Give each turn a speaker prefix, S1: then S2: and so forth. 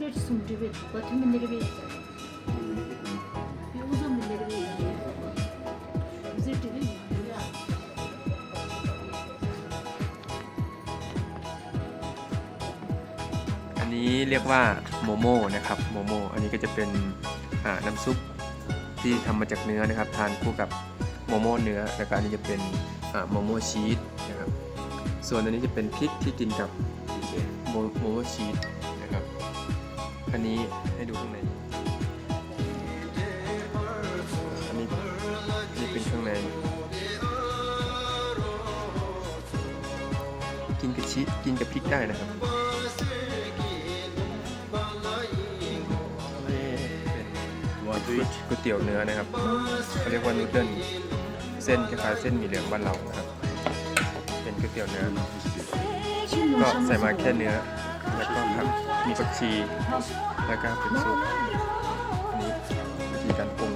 S1: Burası Sumcu Batı milleri bir Bir uzun milleri bir Özür dilerim.
S2: อันนี้เรียกว่าโมโม่นะครับโมโม่อันนี้ก็จะเป็นน้ำซุปที่ทำมาจากเนื้อนะครับ ทานคู่กับโมโม่เนื้อแล้วก็อันนี้จะเป็นโมโม่ชีสนะครับส่วนอันนี้จะเป็นพริกที่กินกับโมโมโม่ชีสนะครับ อันนี้ให้ดูข้างใน อันนี้อันนี้เป็นข้างใน กินกับชีสกินกับพริกได้นะครับนี่เป็นก๋วยเตี๋ยวเนื้อนะครับเขาเรียกว่านูดเดิลเส้นคล้ายๆเส้นหมี่เหลืองบ้านเรานะครับ เป็นก๋วยเตี๋ยวเนื้อ
S1: Şimdi
S2: ก็
S1: yaşaması
S2: ใส่มาแค่
S1: lazım.
S2: เนื้อ แล้วก็ครับมีผักชีแล้วก็เป็นซุปอันนี้วิธีการปรุง